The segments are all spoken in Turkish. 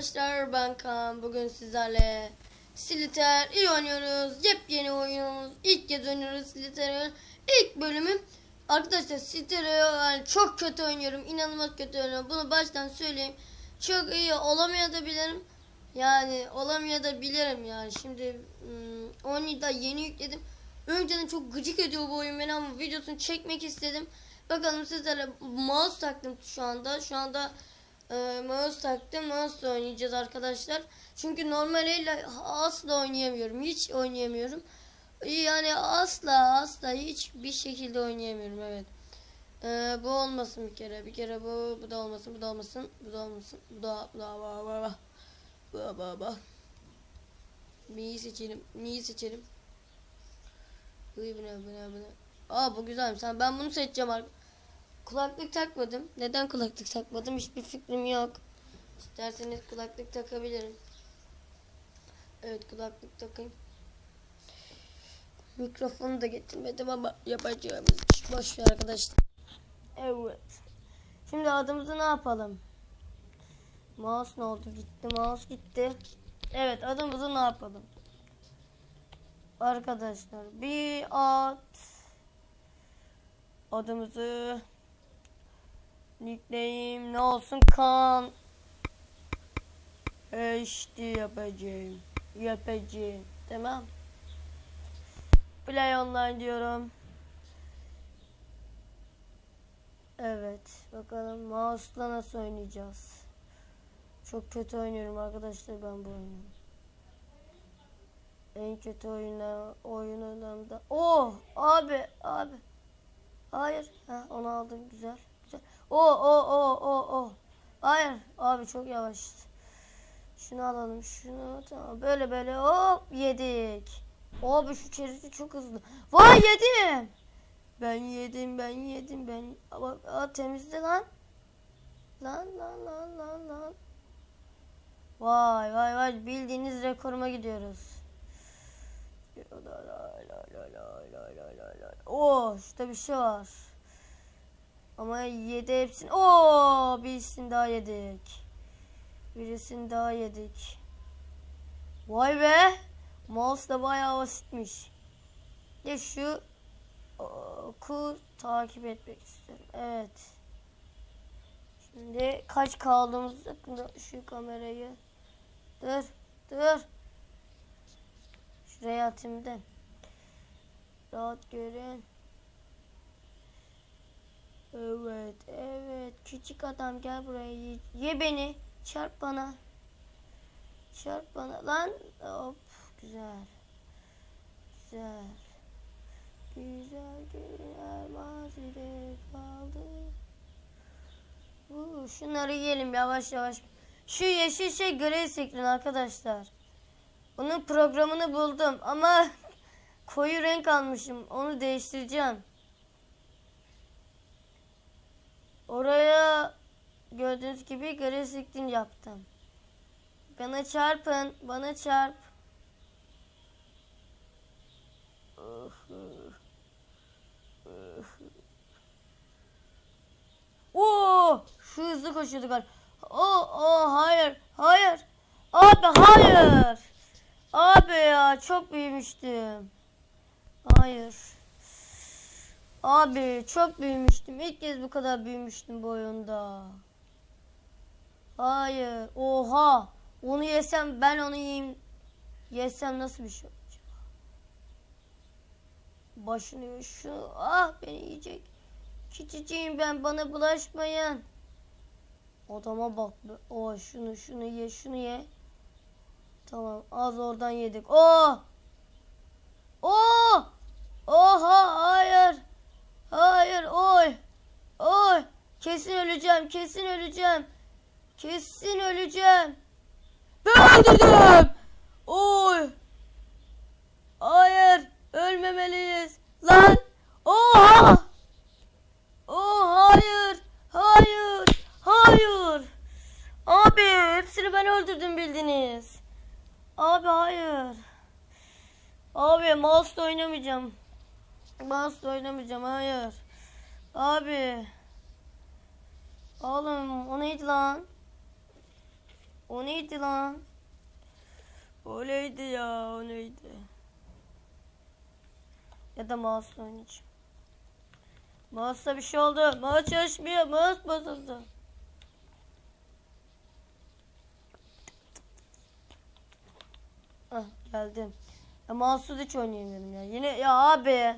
arkadaşlar ben Kaan. Bugün sizlerle Slither iyi oynuyoruz. Yepyeni oyunumuz. İlk kez oynuyoruz Slither'ı. İlk bölümüm. Arkadaşlar Slither'ı yani çok kötü oynuyorum. İnanılmaz kötü oynuyorum. Bunu baştan söyleyeyim. Çok iyi olamayabilirim. Yani olamayabilirim yani. Şimdi hmm, oyunu da yeni yükledim. Önceden çok gıcık ediyor bu oyun beni ama videosunu çekmek istedim. Bakalım sizlere mouse taktım şu anda. Şu anda e, mouse taktım. Mouse oynayacağız arkadaşlar. Çünkü normaliyle asla oynayamıyorum. Hiç oynayamıyorum. Yani asla asla hiçbir şekilde oynayamıyorum evet. E, bu olmasın bir kere. Bir kere bu bu da olmasın. Bu da olmasın. Bu da olmasın. Bu da bu da bu da bu da bu da Neyi seçelim? Neyi seçelim? Bu ne bu ne bu ne? Aa bu güzelmiş. Ben bunu seçeceğim ar- Kulaklık takmadım. Neden kulaklık takmadım? Hiçbir fikrim yok. İsterseniz kulaklık takabilirim. Evet kulaklık takayım. Mikrofonu da getirmedim ama yapacağımız iş boş ver arkadaşlar. Evet. Şimdi adımızı ne yapalım? Mouse ne oldu? Gitti. Mouse gitti. Evet adımızı ne yapalım? Arkadaşlar bir at adımızı nickname ne olsun? Kan. HD yapacağım. Yapacağım. Tamam. Play online diyorum. Evet bakalım. Mouse'la nasıl oynayacağız? Çok kötü oynuyorum arkadaşlar ben bu oyunu. En kötü oyuna oyunlardan da oh! Abi abi. Hayır. Ha onu aldım. Güzel o o o o o. Hayır abi çok yavaş. Şunu alalım şunu tamam. Böyle böyle hop yedik. Abi şu çerezi çok hızlı. Vay yedim. Ben yedim ben yedim ben bak aa, lan. Lan lan lan lan lan. Vay vay vay bildiğiniz rekoruma gidiyoruz. Oh işte bir şey var. Ama yedi hepsini. Oo birisini daha yedik. Birisini daha yedik. Vay be. Mouse da bayağı basitmiş. Ya şu oku takip etmek istiyorum. Evet. Şimdi kaç kaldığımız hakkında şu kamerayı. Dur. Dur. Şuraya atayım da. Rahat görün. Evet, evet. Küçük adam gel buraya. Ye, ye beni. Çarp bana. Çarp bana. Lan. Hop. Güzel. Güzel. Güzel günler mazide kaldı. Uu, şunları yiyelim yavaş yavaş. Şu yeşil şey grey screen arkadaşlar. Onun programını buldum ama koyu renk almışım. Onu değiştireceğim. Oraya gördüğünüz gibi gri screen yaptım. Bana çarpın. Bana çarp. Oo, şu hızlı koşuyordu galiba. Oo, oo, hayır, hayır. Abi hayır. Abi ya çok büyümüştüm. Hayır. Abi çok büyümüştüm. İlk kez bu kadar büyümüştüm bu oyunda. Hayır. Oha. Onu yesem ben onu yiyeyim. Yesem nasıl bir şey olacak? Başını şu. Ah beni yiyecek. Küçücüğüm ben bana bulaşmayın. Adama bak. be. Oh şunu şunu ye şunu ye. Tamam az oradan yedik. Oh! Oh! Oha hayır. Hayır oy. Oy. Kesin öleceğim. Kesin öleceğim. Kesin öleceğim. Ben öldürdüm. Oy. Hayır. Ölmemeliyiz. Lan. Oha. Oh hayır. Hayır. Hayır. Abi hepsini ben öldürdüm bildiniz. Abi hayır. Abi mouse oynamayacağım. Mouse oynamayacağım hayır. Abi. Oğlum o neydi lan? O neydi lan? O neydi ya? O neydi? Ya da mouse oynayacağım. Mouse'da bir şey oldu. Mouse çalışmıyor. Mouse bozuldu. Ah geldim. Ya mouse'suz hiç oynayamıyorum ya. Yine ya abi.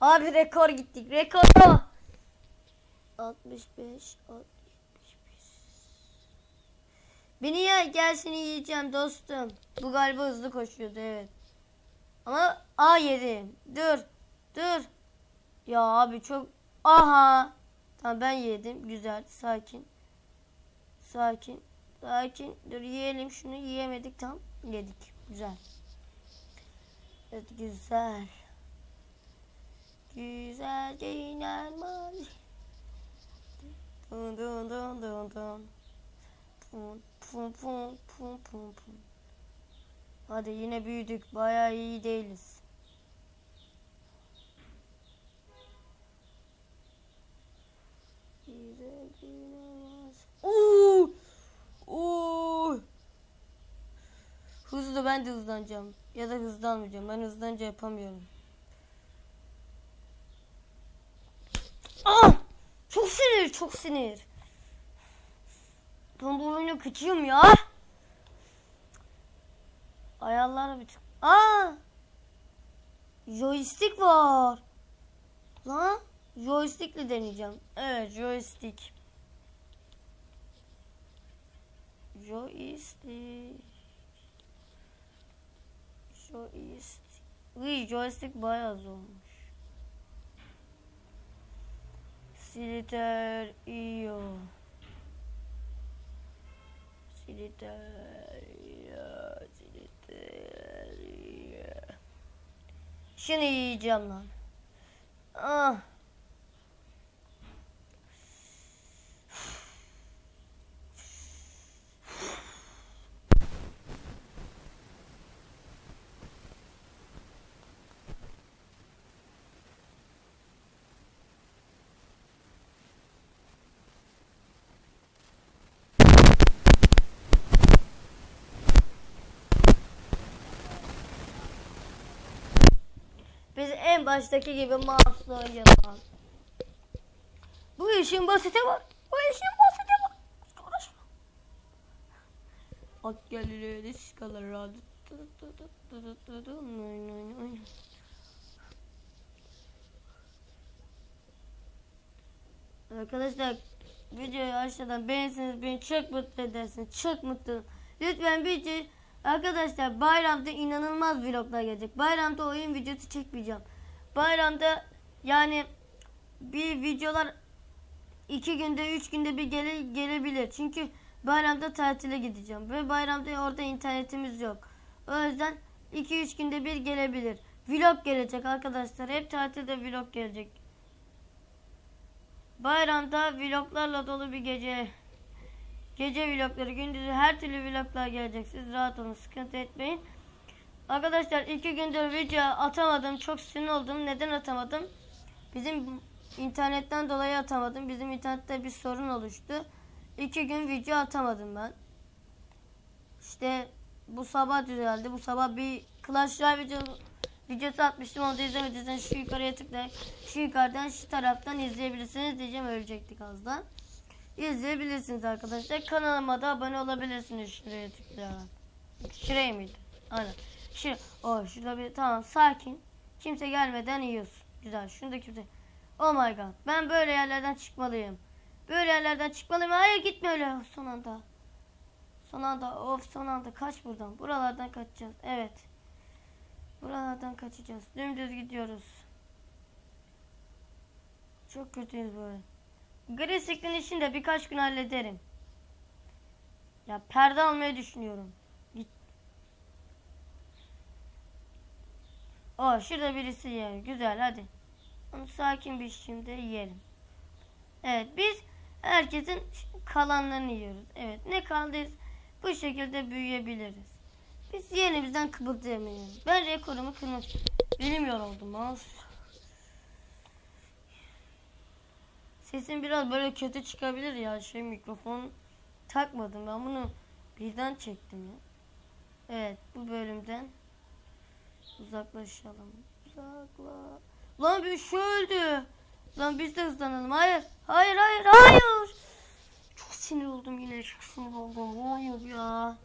Abi rekor gittik. Rekor. 65 65. Beni ya gel seni yiyeceğim dostum. Bu galiba hızlı koşuyordu evet. Ama a yedim. Dur. Dur. Ya abi çok aha. Tamam ben yedim. Güzel. Sakin. Sakin. Sakin. Dur yiyelim şunu. Yiyemedik tam. Yedik. Güzel. Evet güzel. Güzel giyinen mavi. Dun dun dun dun dun. Pum pum pum pum pum pum. Hadi yine büyüdük. Bayağı iyi değiliz. Oo! Oo! Hızlı ben de hızlanacağım. Ya da hızlanmayacağım. Ben hızlanınca yapamıyorum. Ah! Çok sinir, çok sinir. Ben bu oyunu kıçıyım ya. Ayarlara bir tık. Aa! Joystick var. Lan joystickle deneyeceğim. Evet joystick. Joystick. Joystick. Uy joystick bayağı zormuş. Siliter iyo. Siliter iyo. Siliter iyo. Şunu yiyeceğim lan. Ah. Biz en baştaki gibi mouse'la oynayalım. Bu işin basiti var. Bu işin basiti var. Konuşma. At geliri diskalar adı. Arkadaşlar videoyu aşağıdan beğenseniz beni çok mutlu edersiniz. Çok mutlu. Lütfen video Arkadaşlar bayramda inanılmaz vloglar gelecek. Bayramda oyun videosu çekmeyeceğim. Bayramda yani bir videolar iki günde üç günde bir gele, gelebilir. Çünkü bayramda tatile gideceğim. Ve bayramda orada internetimiz yok. O yüzden iki üç günde bir gelebilir. Vlog gelecek arkadaşlar. Hep tatilde vlog gelecek. Bayramda vloglarla dolu bir gece. Gece vlogları, gündüzü her türlü vloglar gelecek. Siz rahat olun, sıkıntı etmeyin. Arkadaşlar iki gündür video atamadım. Çok sinir oldum. Neden atamadım? Bizim internetten dolayı atamadım. Bizim internette bir sorun oluştu. İki gün video atamadım ben. İşte bu sabah düzeldi. Bu sabah bir Clash Royale video, videosu atmıştım. Onu da izlemediyseniz şu yukarıya tıklayın. Şu yukarıdan şu taraftan izleyebilirsiniz diyeceğim. Ölecektik az daha izleyebilirsiniz arkadaşlar. Kanalıma da abone olabilirsiniz şuraya tıklayarak. Şuraya mıydı? Aynen. Şu, oh şurada bir tamam sakin. Kimse gelmeden yiyorsun. Güzel. Şunu kimse. Oh my god. Ben böyle yerlerden çıkmalıyım. Böyle yerlerden çıkmalıyım. Hayır gitme öyle son anda. Son anda of son anda kaç buradan. Buralardan kaçacağız. Evet. Buralardan kaçacağız. Dümdüz gidiyoruz. Çok kötüyüz böyle. Gri screen işini de birkaç gün hallederim. Ya perde almayı düşünüyorum. Oh şurada birisi yer. Güzel hadi. Onu sakin bir şimdi yiyelim. Evet biz herkesin kalanlarını yiyoruz. Evet ne kaldıyız bu şekilde büyüyebiliriz. Biz yerimizden kıpırdayamayız. Ben rekorumu kırmak benim yoruldum. Of. sesim biraz böyle kötü çıkabilir ya. Şey mikrofon takmadım. Ben bunu birden çektim ya. Evet bu bölümden uzaklaşalım. Uzakla. Lan bir şu öldü. Lan biz de hızlanalım. Hayır. Hayır hayır hayır. Çok sinir oldum yine. Çok sinir oldum. Hayır ya.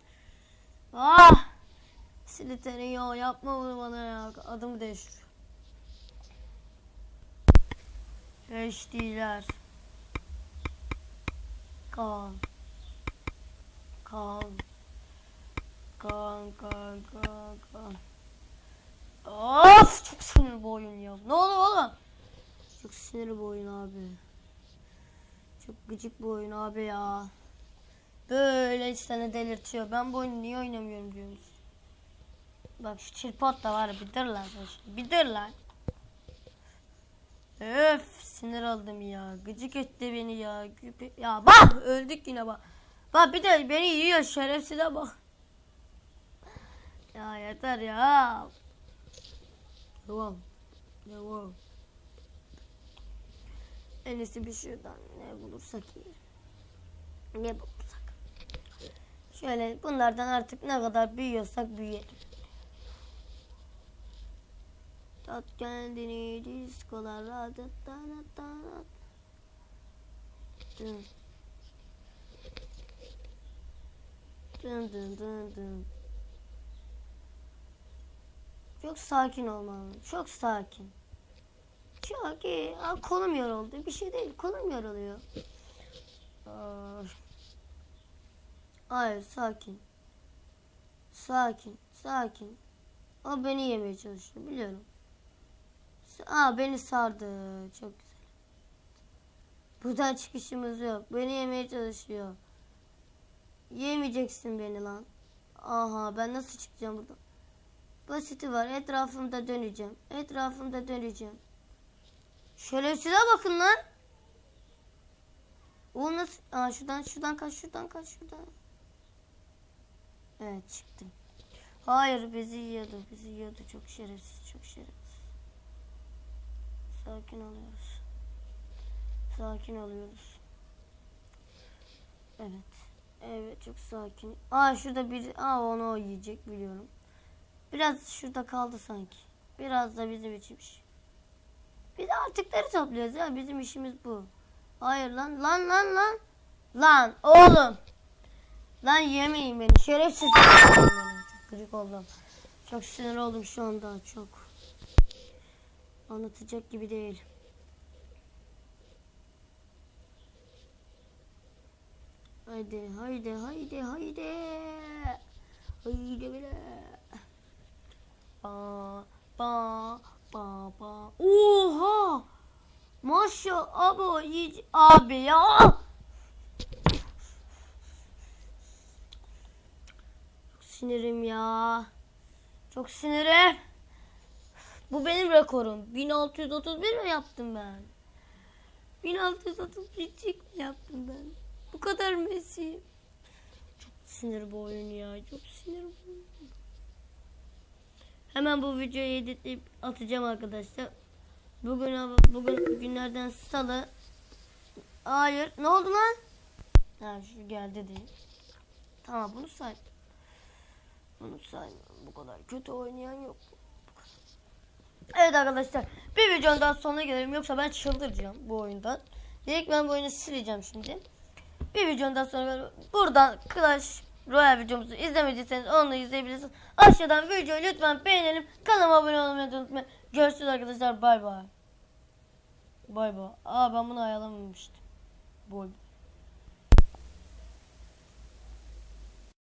Ah. Siliteri ya yapma bunu bana ya. Adımı değiştir. HD'ler. Kaan. Kaan. Kaan, Kaan, Kaan, Kaan. Of çok sinir bu oyun ya. Ne oldu oğlum? Çok sinir bu oyun abi. Çok gıcık bu oyun abi ya. Böyle seni delirtiyor. Ben bu oyunu niye oynamıyorum diyor musun? Bak şu tripod da var. Bir dur lan. Bir dur lan. Öf sinir oldum ya. Gıcık etti beni ya. Ya bak öldük yine bak. Bak bir de beni yiyor şerefsize bak. Ya yeter ya. Devam. Devam. En iyisi bir şuradan ne bulursak iyi. Ne bulursak. Şöyle bunlardan artık ne kadar büyüyorsak büyüyelim. Tat kendini diskolara tat tat. Dın. Dın dın dın dın. Çok sakin olmalı. Çok sakin. Çok iyi. Aa, kolum yoruldu. Bir şey değil. Kolum yoruluyor. Aa. Hayır sakin. Sakin. Sakin. O beni yemeye çalışıyor. Biliyorum. Aa beni sardı. Çok güzel. Buradan çıkışımız yok. Beni yemeye çalışıyor. Yemeyeceksin beni lan. Aha ben nasıl çıkacağım buradan? Basiti var. Etrafımda döneceğim. Etrafımda döneceğim. Şerefsize bakın lan. O nasıl? Aa şuradan şuradan kaç şuradan kaç şuradan. Evet çıktım. Hayır bizi yiyordu. Bizi yiyordu. Çok şerefsiz. Çok şerefsiz. Sakin oluyoruz. Sakin oluyoruz. Evet. Evet çok sakin. Aa şurada bir aa onu o yiyecek biliyorum. Biraz şurada kaldı sanki. Biraz da bizim içmiş. De artıkları topluyoruz ya. Bizim işimiz bu. Hayır lan lan lan lan. Lan oğlum. Lan yemeyin beni. Şerefsiz. Çok gıcık oldum. Çok sinir oldum şu anda. Çok. Anlatacak gibi değil. Haydi haydi haydi haydi. Haydi bile. Ba ba ba ba. Oha! Maşallah abi iyice abi ya. Çok sinirim ya. Çok sinirim. Bu benim rekorum. 1631 mi yaptım ben? 1631 mi yaptım ben? Bu kadar Messi. Çok sinir bu oyun ya. Çok sinir bu oyun. Hemen bu videoyu editleyip atacağım arkadaşlar. Bugün bugün günlerden salı. Hayır. Ne oldu lan? Ha şu geldi değil. Tamam bunu say. Bunu say. Bu kadar kötü oynayan yok. Evet arkadaşlar bir videonun daha sonuna gelelim yoksa ben çıldıracağım bu oyundan. Direkt ben bu oyunu sileceğim şimdi. Bir videonun daha sonra buradan Clash Royale videomuzu izlemediyseniz onu da izleyebilirsiniz. Aşağıdan videoyu lütfen beğenelim. Kanalıma abone olmayı unutmayın. Görüşürüz arkadaşlar. Bay bay. Bay bay. Aa ben bunu ayarlamamıştım. Boy.